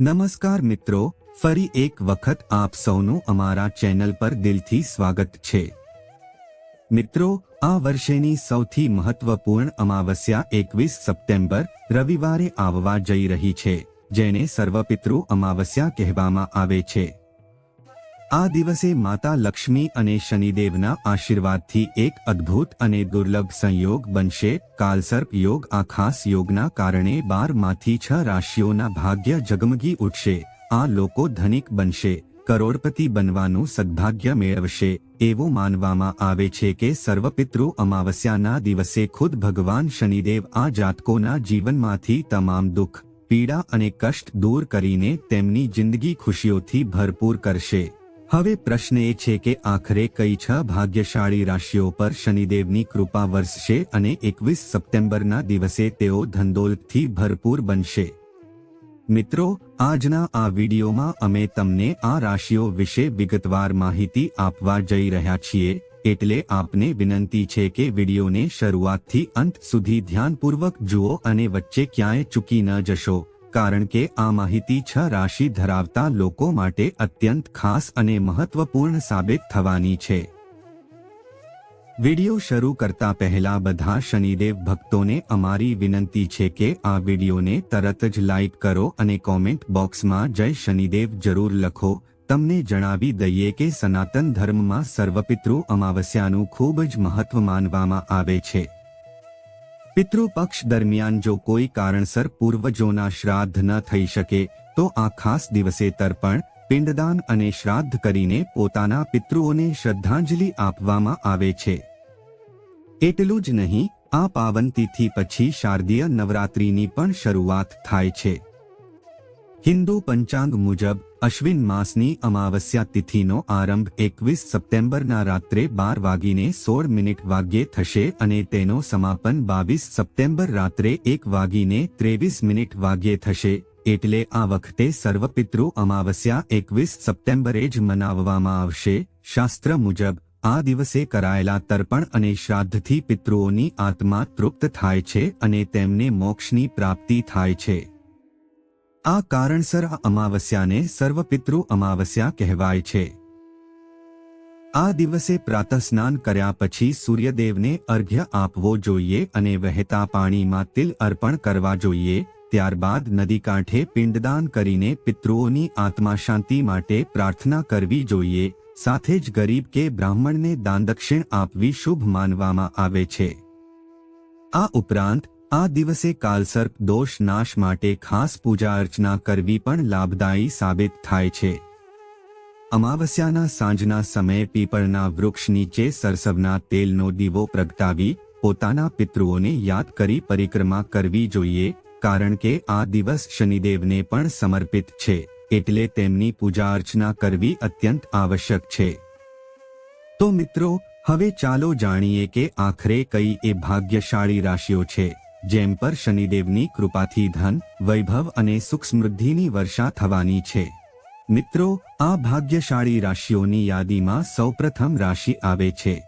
નમસ્કાર મિત્રો, ફરી એક વખત આપ સૌનું અમારા ચેનલ પર દિલથી સ્વાગત છે. મિત્રો, આ વર્ષેની સૌથી મહત્વપૂર્ણ અમાવસ્યા એકવીસ સપ્ટેમ્બર, રવિવારે આવવા જઈ રહી છે, જેને સર્વપિતૃ અમાવસ્યા કહેવામાં આવે છે. આ દિવસે માતા લક્ષ્મી અને શનિદેવના આશીર્વાદથી એક અદ્ભુત અને દુર્લભ સંયોગ બનશે. કાલસર્પ યોગ આ ખાસ યોગના કારણે બારમાંથી છ રાશિઓના ભાગ્ય જગમગી ઉઠશે. આ લોકો ધનિક બનશે, કરોડપતિ બનવાનું સદભાગ્ય મેળવશે. એવું માનવામાં આવે છે કે સર્વપિતૃ અમાવસ્યાના દિવસે ખુદ ભગવાન શનિદેવ આ જાતકોના જીવનમાંથી તમામ દુઃખ, પીડા અને કષ્ટ દૂર કરીને તેમની જિંદગી ખુશીઓથી ભરપૂર કરશે. હવે પ્રશ્ન એ છે કે આખરે કઈ છ ભાગ્યશાળી રાશિઓ પર શનિદેવની કૃપા વરસશે અને એકવીસ સપ્ટેમ્બરના દિવસે તેઓ ધંદોલથી ભરપૂર બનશે. મિત્રો, આજના આ વિડીયોમાં અમે તમને આ રાશિઓ વિશે વિગતવાર માહિતી આપવા જઈ રહ્યા છીએ, એટલે આપને વિનંતી છે કે વિડીયોને શરૂઆતથી અંત સુધી ધ્યાનપૂર્વક જુઓ અને વચ્ચે ક્યાંય ચૂકી ન જશો. કારણ કે આ માહિતી છ રાશિ ધરાવતા લોકો માટે અત્યંત ખાસ અને મહત્વપૂર્ણ સાબિત થવાની છે. વિડિયો શરૂ કરતા પહેલા બધા શનિદેવ ભક્તોને અમારી વિનંતી છે કે આ વિડિયોને તરત જ લાઇક કરો અને કોમેન્ટ બોક્સમાં જય શનિદેવ જરૂર લખો. તમને જણાવી દઈએ કે સનાતન ધર્મમાં સર્વપિતૃ અમાવસ્યાનું ખૂબ જ મહત્વ માનવામાં આવે છે. પિતૃપક્ષ દરમિયાન જો કોઈ કારણસર પૂર્વજોના શ્રાદ્ધ ન થઈ શકે, તો આ ખાસ દિવસે તર્પણ, પિંડદાન અને શ્રાદ્ધ કરીને પોતાના પિતૃઓને શ્રદ્ધાંજલિ આપવામાં આવે છે. એટલું જ નહીં, આ પાવન તિથિ પછી શારદીય નવરાત્રિની પણ શરૂઆત થાય છે. હિન્દુ પંચાંગ મુજબ અશ્વિન માસની અમાવસ્યા તિથિનો આરંભ એકવીસ સપ્ટેમ્બરના રાત્રે બાર વાગીને સોળ મિનિટ વાગ્યે થશે અને તેનો સમાપન બાવીસ સપ્ટેમ્બર રાત્રે એક વાગીને ત્રેવીસ મિનિટ વાગ્યે થશે એટલે આ વખતે સર્વપિતૃ અમાવસ્યા એકવીસ સપ્ટેમ્બરે જ મનાવવામાં આવશે શાસ્ત્ર મુજબ આ દિવસે કરાયેલા તર્પણ અને શ્રાદ્ધથી પિતૃઓની આત્મા તૃપ્ત થાય છે અને તેમને મોક્ષની પ્રાપ્તિ થાય છે આ કારણસર આ અમાવસ્યાને સર્વપિતૃ અમાવસ્યા કહેવાય છે. આ દિવસે પ્રાતઃ સ્નાન કર્યા પછી સૂર્યદેવને અર્ઘ્ય આપવો જોઈએ અને વહેતા પાણીમાં તિલ અર્પણ કરવા જોઈએ, ત્યારબાદ નદી કાંઠે પિંડદાન કરીને પિતૃઓની આત્મા શાંતિ માટે પ્રાર્થના કરવી જોઈએ, સાથે જ ગરીબ કે બ્રાહ્મણને દાનદક્ષિણ આપવી શુભ માનવામાં આવે છે. આ ઉપરાંત આ દિવસે કાલસર્પ દોષ નાશ માટે ખાસ પૂજા અર્ચના કરવી પણ લાભદાયી સાબિત થાય છે. અમાવસ્યાના સાંજના સમયે પીપળના વૃક્ષ નીચે સરસવના તેલનો દીવો પ્રગટાવી પોતાના પિતૃઓને યાદ કરી પરિક્રમા કરવી જોઈએ, કારણ કે આ દિવસ શનિદેવને પણ સમર્પિત છે, એટલે તેમની પૂજા અર્ચના કરવી અત્યંત આવશ્યક છે. તો મિત્રો, હવે ચાલો જાણીએ કે આખરે કઈ એ ભાગ્યશાળી રાશિઓ છે. જેમ પર શનિદેવની કૃપાથી ધન, વૈભવ અને સુખ સમૃદ્ધિની વર્ષા થવાની છે. મિત્રો, આ ભાગ્યશાળી રાશિઓની યાદીમાં સૌપ્રથમ રાશિ આવે છે.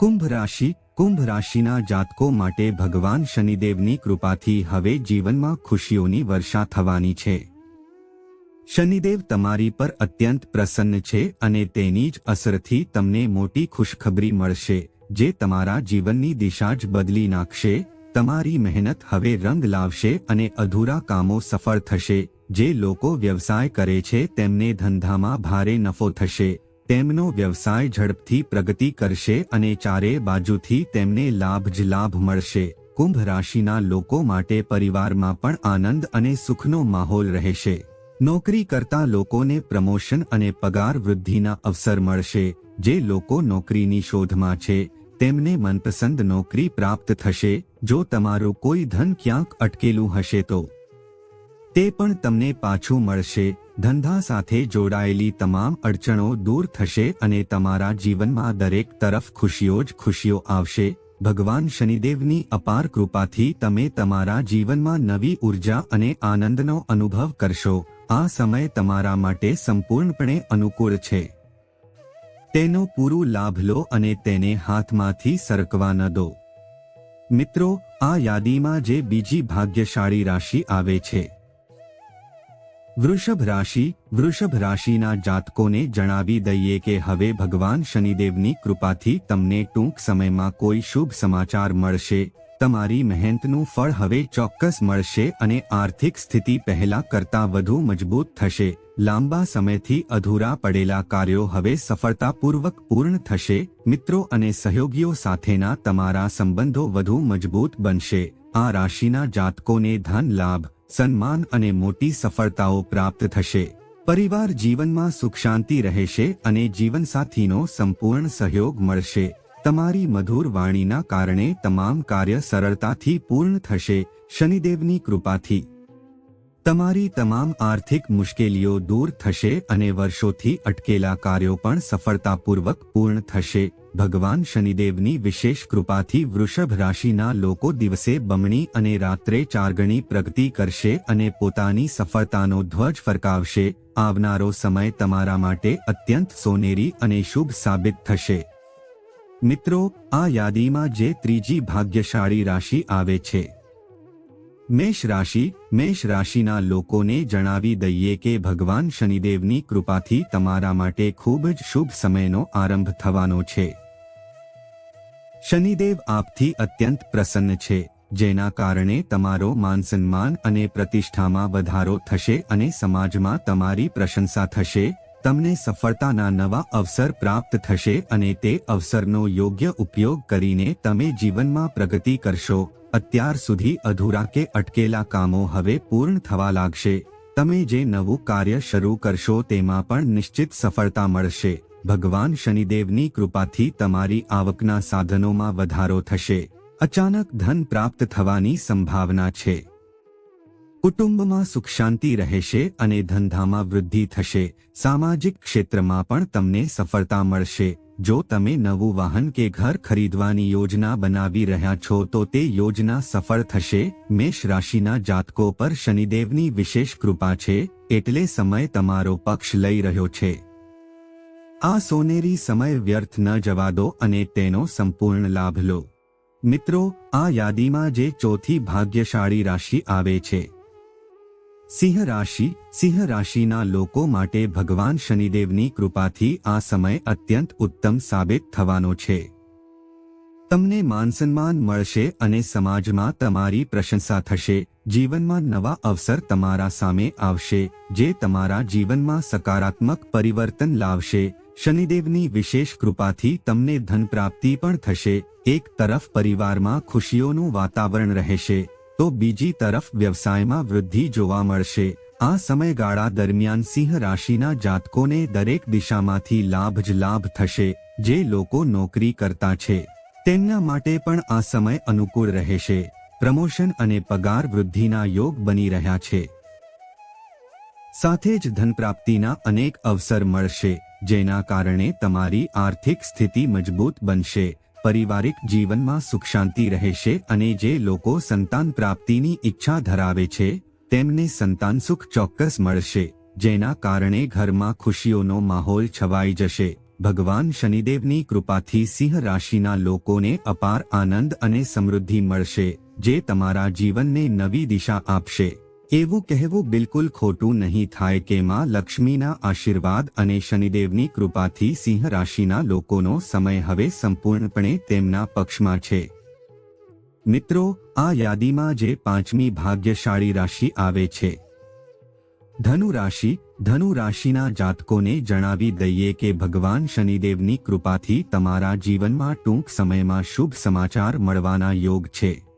કુંભ રાશિ, કુંભ રાશિના જાતકો માટે ભગવાન શનિદેવની કૃપાથી હવે જીવનમાં ખુશીઓની વર્ષા થવાની છે. શનિદેવ તમારી પર અત્યંત પ્રસન્ન છે અને તેની જ અસરથી તમને મોટી ખુશખબરી મળશે, જે તમારા જીવનની દિશા જ બદલી નાખશે તમારી મહેનત હવે રંગ લાવશે અને અધૂરા કામો સફળ થશે. જે લોકો વ્યવસાય કરે છે તેમને ધંધામાં ભારે નફો થશે. તેમનો વ્યવસાય ઝડપથી પ્રગતિ કરશે અને ચારે બાજુથી તેમને લાભ જ લાભ મળશે. કુંભ રાશિના લોકો માટે પરિવારમાં પણ આનંદ અને સુખનો માહોલ રહેશે. નોકરી કરતા લોકોને પ્રમોશન અને પગાર વૃદ્ધિના અવસર મળશે. જે લોકો નોકરીની શોધમાં છે તેમને મનપસંદ નોકરી પ્રાપ્ત થશે, જો તમારું કોઈ ધન ક્યાંક અટકેલું હશે તો. તે પણ તમને પાછું મળશે, ધંધા સાથે જોડાયેલી તમામ અડચણો દૂર થશે અને તમારા જીવનમાં દરેક તરફ ખુશીઓ જ ખુશીઓ આવશે. ભગવાન શનિદેવની અપાર કૃપાથી તમે તમારા જીવનમાં નવી ઊર્જા અને આનંદનો અનુભવ કરશો. આ સમય તમારા માટે સંપૂર્ણપણે અનુકૂળ છે. તેનો પૂરો લાભ લો અને તેને હાથમાંથી સરકવા ન દો. મિત્રો, આ યાદીમાં જે બીજી ભાગ્યશાળી રાશિ આવે છે. વૃષભ રાશિ, વૃષભ રાશિના જાતકોને જણાવી દઈએ કે હવે ભગવાન શનિદેવની કૃપાથી તમને ટૂંક સમયમાં કોઈ શુભ સમાચાર મળશે. તમારી મહેનતનું ફળ હવે ચોક્કસ મળશે અને આર્થિક સ્થિતિ પહેલા કરતાં વધુ મજબૂત થશે. લાંબા સમયથી અધૂરા પડેલા કાર્યો હવે સફળતાપૂર્વક પૂર્ણ થશે. મિત્રો અને સહયોગીઓ સાથેના તમારા સંબંધો વધુ મજબૂત બનશે. આ રાશિના જાતકોને ધન લાભ, સન્માન અને મોટી સફળતાઓ પ્રાપ્ત થશે. પરિવાર જીવનમાં સુખ શાંતિ રહેશે અને જીવનસાથીનો સંપૂર્ણ સહયોગ મળશે. તમારી મધુર વાણીના કારણે તમામ કાર્ય સરળતાથી પૂર્ણ થશે. શનિદેવની કૃપાથી. તમારી તમામ આર્થિક મુશ્કેલીઓ દૂર થશે અને વર્ષોથી અટકેલા કાર્યો પણ સફળતાપૂર્વક પૂર્ણ થશે. ભગવાન શનિદેવની વિશેષ કૃપાથી વૃષભ રાશિના લોકો દિવસે બમણી અને રાત્રે ચારગણી પ્રગતિ કરશે અને પોતાની સફળતાનો ધ્વજ ફરકાવશે. આવનારો સમય તમારા માટે અત્યંત સોનેરી અને શુભ સાબિત થશે. મિત્રો, આ યાદીમાં જે ત્રીજી ભાગ્યશાળી રાશિ આવે છે. મેષ રાશિ, મેષ રાશિના લોકોને જણાવી દઈએ કે ભગવાન શનિદેવની કૃપાથી તમારા માટે ખૂબ જ શુભ સમયનો આરંભ થવાનો છે. શનિદેવ આપથી અત્યંત પ્રસન્ન છે, જેના કારણે તમારો માનસન્માન અને પ્રતિષ્ઠામાં વધારો થશે અને સમાજમાં તમારી પ્રશંસા થશે. તમને સફળતાના નવા અવસર પ્રાપ્ત થશે અને તે અવસરનો યોગ્ય ઉપયોગ કરીને તમે જીવનમાં પ્રગતિ કરશો. અત્યાર સુધી અધૂરા કે અટકેલા કામો હવે પૂર્ણ થવા લાગશે. તમે જે નવું કાર્ય શરૂ કરશો તેમાં પણ નિશ્ચિત સફળતા મળશે. ભગવાન શનિદેવની કૃપાથી તમારી આવકના સાધનોમાં વધારો થશે. અચાનક ધન પ્રાપ્ત થવાની સંભાવના છે. કુટુંબમાં સુખ શાંતિ રહેશે અને ધંધામાં વૃદ્ધિ થશે, સામાજિક ક્ષેત્રમાં પણ તમને સફળતા મળશે. જો તમે નવું વાહન કે ઘર ખરીદવાની યોજના બનાવી રહ્યા છો તો તે યોજના સફળ થશે. મેષ રાશિના જાતકો પર શનિદેવની વિશેષ કૃપા છે, એટલે સમય તમારો પક્ષ લઈ રહ્યો છે. આ સોનેરી સમય વ્યર્થ ન જવા દો અને તેનો સંપૂર્ણ લાભ લો. મિત્રો, આ યાદીમાં જે ચોથી ભાગ્યશાળી રાશિ આવે છે. સિંહ રાશિ, સિંહ રાશિના લોકો માટે ભગવાન શનિદેવની કૃપાથી આ સમય અત્યંત ઉત્તમ સાબિત થવાનો છે. તમને માનસન્માન મળશે અને સમાજમાં તમારી પ્રશંસા થશે. જીવનમાં નવા અવસર તમારા સામે આવશે, જે તમારા જીવનમાં સકારાત્મક પરિવર્તન લાવશે. શનિદેવની વિશેષ કૃપાથી તમને ધન પ્રાપ્તિ પણ થશે. એક તરફ પરિવારમાં ખુશીઓનું વાતાવરણ રહેશે. તો બીજી તરફ વ્યવસાયમાં વૃદ્ધિ જોવા મળશે. આ સમયગાળા દરમિયાન સિંહ રાશિના જાતકોને દરેક દિશામાંથી લાભ જ લાભ થશે, જે લોકો નોકરી કરતા છે. તેમના માટે પણ આ સમય અનુકૂળ રહેશે. પ્રમોશન અને પગાર વૃદ્ધિના યોગ બની રહ્યા છે. સાથે જ ધનપ્રાપ્તિના અનેક અવસર મળશે, જેના કારણે તમારી આર્થિક સ્થિતિ મજબૂત બનશે. પારિવારિક જીવનમાં સુખ શાંતિ રહેશે અને જે લોકો સંતાન પ્રાપ્તિની ઈચ્છા ધરાવે છે, તેમને સંતાન સુખ ચોક્કસ મળશે, જેના કારણે ઘરમાં ખુશીઓનો માહોલ છવાઈ જશે. ભગવાન શનિદેવની કૃપાથી સિંહ રાશિના લોકોને અપાર આનંદ અને સમૃદ્ધિ મળશે, જે તમારા જીવનને નવી દિશા આપશે. એવું કહેવું બિલકુલ ખોટું નહીં થાય કે માં લક્ષ્મીના આશીર્વાદ અને શનિદેવની કૃપાથી સિંહ રાશિના લોકોનો સમય હવે સંપૂર્ણપણે તેમના પક્ષમાં છે. મિત્રો, આ યાદીમાં જે પાંચમી ભાગ્યશાળી રાશિ આવે છે. ધનુ રાશિ, ધનુ રાશિના જાતકોને જણાવી દઈએ કે ભગવાન શનિદેવની કૃપાથી તમારા જીવનમાં ટૂંક સમયમાં શુભ સમાચાર મળવાના યોગ છે.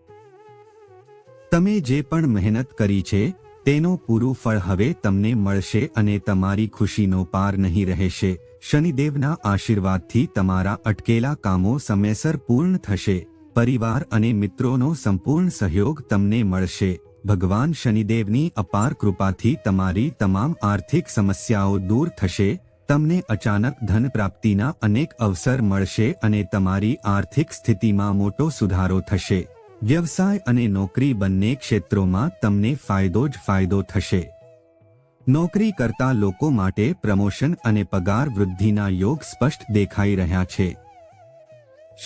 તમે જે પણ મહેનત કરી છે, તેનો પૂરું ફળ હવે તમને મળશે અને તમારી ખુશીનો પાર નહીં રહેશે. શનિદેવના આશીર્વાદથી તમારા અટકેલા કામો સમયસર પૂર્ણ થશે. પરિવાર અને મિત્રોનો સંપૂર્ણ સહયોગ તમને મળશે. ભગવાન શનિદેવની અપાર કૃપાથી તમારી તમામ આર્થિક સમસ્યાઓ દૂર થશે. તમને અચાનક ધન પ્રાપ્તિના અનેક અવસર મળશે અને તમારી આર્થિક સ્થિતિમાં મોટો સુધારો થશે. વ્યવસાય અને નોકરી બંને ક્ષેત્રોમાં તમને ફાયદો જ ફાયદો થશે. નોકરી કરતા લોકો માટે પ્રમોશન અને પગાર વૃદ્ધિના યોગ સ્પષ્ટ દેખાઈ રહ્યા છે.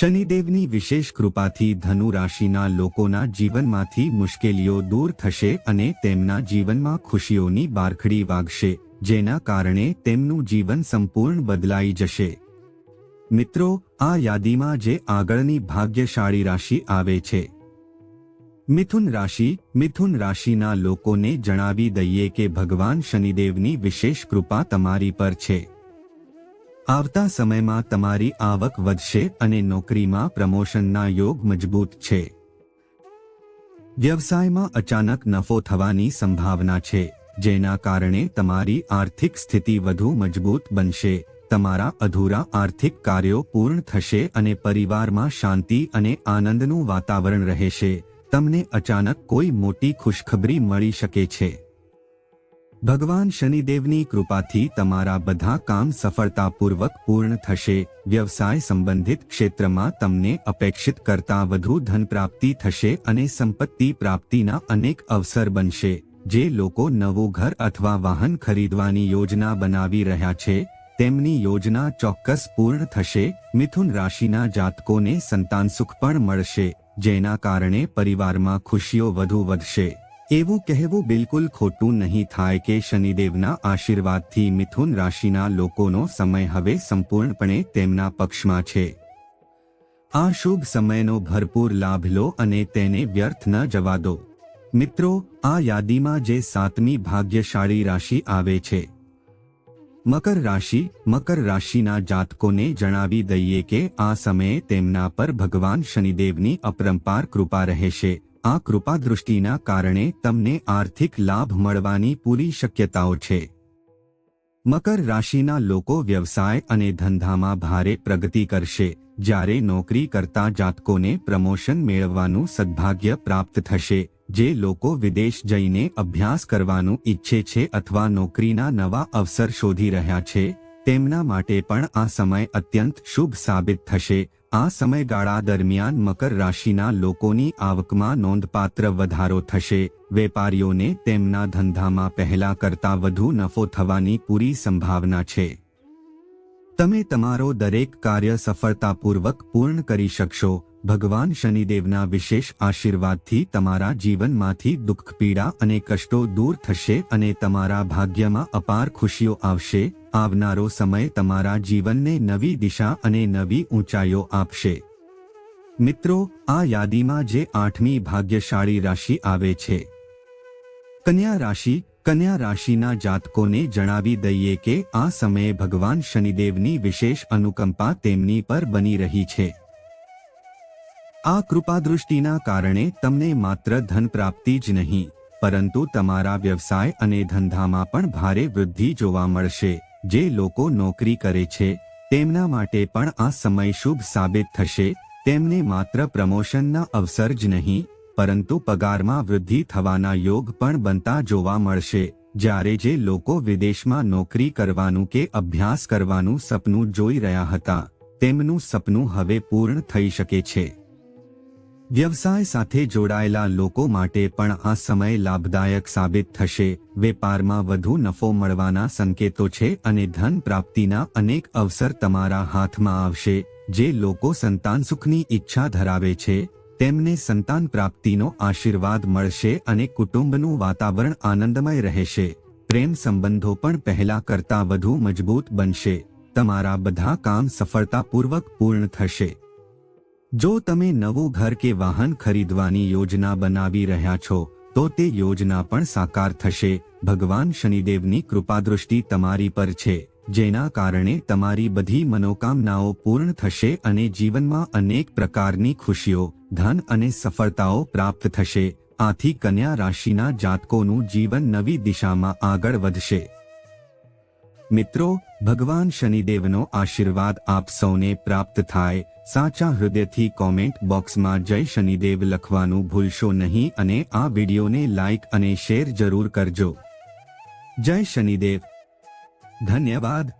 શનિદેવની વિશેષ કૃપાથી ધનુ રાશિના લોકોના જીવનમાંથી મુશ્કેલીઓ દૂર થશે અને તેમના જીવનમાં ખુશીઓની બારખડી વાગશે, જેના કારણે તેમનું જીવન સંપૂર્ણ બદલાઈ જશે. મિત્રો, આ યાદીમાં જે આગળની ભાગ્યશાળી રાશિ આવે છે. મિથુન રાશિ, મિથુન રાશિના લોકોને જણાવી દઈએ કે ભગવાન શનિદેવની વિશેષ કૃપા તમારી પર છે. આવતા સમયમાં તમારી આવક વધશે અને નોકરીમાં પ્રમોશનના યોગ મજબૂત છે. વ્યવસાયમાં અચાનક નફો થવાની સંભાવના છે, જેના કારણે તમારી આર્થિક સ્થિતિ વધુ મજબૂત બનશે, તમારા અધૂરા આર્થિક કાર્યો પૂર્ણ થશે અને પરિવારમાં શાંતિ અને આનંદનું વાતાવરણ રહેશે. તમને અચાનક કોઈ મોટી ખુશખબરી મળી શકે છે. ભગવાન શનિદેવની કૃપાથી તમારા બધા કામ સફળતાપૂર્વક પૂર્ણ થશે. વ્યવસાય સંબંધિત ક્ષેત્રમાં તમને અપેક્ષિત કરતા વધુ ધન પ્રાપ્તિ થશે અને સંપત્તિ પ્રાપ્તિના અનેક અવસર બનશે. જે લોકો નવું ઘર અથવા વાહન ખરીદવાની યોજના બનાવી રહ્યા છે, તેમની યોજના ચોક્કસ પૂર્ણ થશે. મિથુન રાશિના જાતકોને સંતાન સુખ પણ મળશે. જેના કારણે પરિવારમાં ખુશીઓ વધુ વધશે. એવું કહેવું બિલકુલ ખોટું નહીં થાય કે શનિદેવના આશીર્વાદથી મિથુન રાશિના લોકોનો સમય હવે સંપૂર્ણપણે તેમના પક્ષમાં છે. આ શુભ સમયનો ભરપૂર લાભ લો અને તેને વ્યર્થ ન જવા દો. મિત્રો, આ યાદીમાં જે સાતમી ભાગ્યશાળી રાશિ આવે છે. મકર રાશિ, મકર રાશિના જાતકોને જણાવી દઈએ કે આ સમયે તેમના પર ભગવાન શનિદેવની અપરંપાર કૃપા રહેશે. આ કૃપા દૃષ્ટિના કારણે તમને આર્થિક લાભ મળવાની પૂરી શક્યતાઓ છે. મકર રાશિના લોકો વ્યવસાય અને ધંધામાં ભારે પ્રગતિ કરશે. જ્યારે નોકરી કરતા જાતકોને પ્રમોશન મેળવવાનું સદભાગ્ય પ્રાપ્ત થશે. જે લોકો વિદેશ જઈને અભ્યાસ કરવાનું ઈચ્છે છે અથવા નોકરીના નવા અવસર શોધી રહ્યા છે, તેમના માટે પણ આ સમય અત્યંત શુભ સાબિત થશે. આ સમયગાળા દરમિયાન મકર રાશિના લોકોની આવકમાં નોંધપાત્ર વધારો થશે. વેપારીઓને તેમના ધંધામાં પહેલા કરતા વધુ નફો થવાની પૂરી સંભાવના છે. તમે તમારો દરેક કાર્ય સફળતાપૂર્વક પૂર્ણ કરી શકશો. ભગવાન શનિદેવના વિશેષ આશીર્વાદથી તમારા જીવનમાંથી દુઃખ, પીડા અને કષ્ટો દૂર થશે અને તમારા ભાગ્યમાં અપાર ખુશીઓ આવશે. આવનારો સમય તમારા જીવનને નવી દિશા અને નવી ઊંચાઈઓ આપશે. મિત્રો, આ યાદીમાં જે આઠમી ભાગ્યશાળી રાશિ આવે છે. કન્યા રાશિ, કન્યા રાશિના જાતકોને જણાવી દઈએ કે આ સમયે ભગવાન શનિદેવની વિશેષ અનુકંપા તેમની પર બની રહી છે. આ કૃપાદૃષ્ટિના કારણે તમને માત્ર ધન પ્રાપ્તિ જ નહીં, પરંતુ તમારા વ્યવસાય અને ધંધામાં પણ ભારે વૃદ્ધિ જોવા મળશે. જે લોકો નોકરી કરે છે, તેમના માટે પણ આ સમય શુભ સાબિત થશે. તેમને માત્ર પ્રમોશનના અવસર જ નહીં, પરંતુ પગારમાં વૃદ્ધિ થવાના યોગ પણ બનતા જોવા મળશે. જ્યારે જે લોકો વિદેશમાં નોકરી કરવાનું કે અભ્યાસ કરવાનું સપનું જોઈ રહ્યા હતા, તેમનું સપનું હવે પૂર્ણ થઈ શકે છે. વ્યવસાય સાથે જોડાયેલા લોકો માટે પણ આ સમય લાભદાયક સાબિત થશે. વેપારમાં વધુ નફો મળવાના સંકેતો છે અને ધન પ્રાપ્તિના અનેક અવસર તમારા હાથમાં આવશે. જે લોકો સંતાન સુખની ઈચ્છા ધરાવે છે, તેમને સંતાન પ્રાપ્તિનો આશીર્વાદ મળશે અને કુટુંબનું વાતાવરણ આનંદમય રહેશે. પ્રેમ સંબંધો પણ પહેલા કરતા વધુ મજબૂત બનશે. તમારા બધા કામ સફળતાપૂર્વક પૂર્ણ થશે. જો તમે નવું ઘર કે વાહન ખરીદવાની યોજના બનાવી રહ્યા છો, તો તે યોજના પણ સાકાર થશે. ભગવાન શનિદેવની કૃપાદૃષ્ટિ તમારી પર છે, જેના કારણે તમારી બધી મનોકામનાઓ પૂર્ણ થશે અને જીવનમાં અનેક પ્રકારની ખુશીઓ, ધન અને સફળતાઓ પ્રાપ્ત થશે. આથી કન્યા રાશિના જાતકોનું જીવન નવી દિશામાં આગળ વધશે. મિત્રો, ભગવાન શનિદેવનો આશીર્વાદ આપ સૌને પ્રાપ્ત થાય. સાચા હૃદયથી કોમેન્ટ બોક્સમાં જય શનિદેવ લખવાનું ભૂલશો નહીં અને આ વિડીયોને લાઇક અને શેર જરૂર કરજો. જય શનિદેવ. ધન્યવાદ.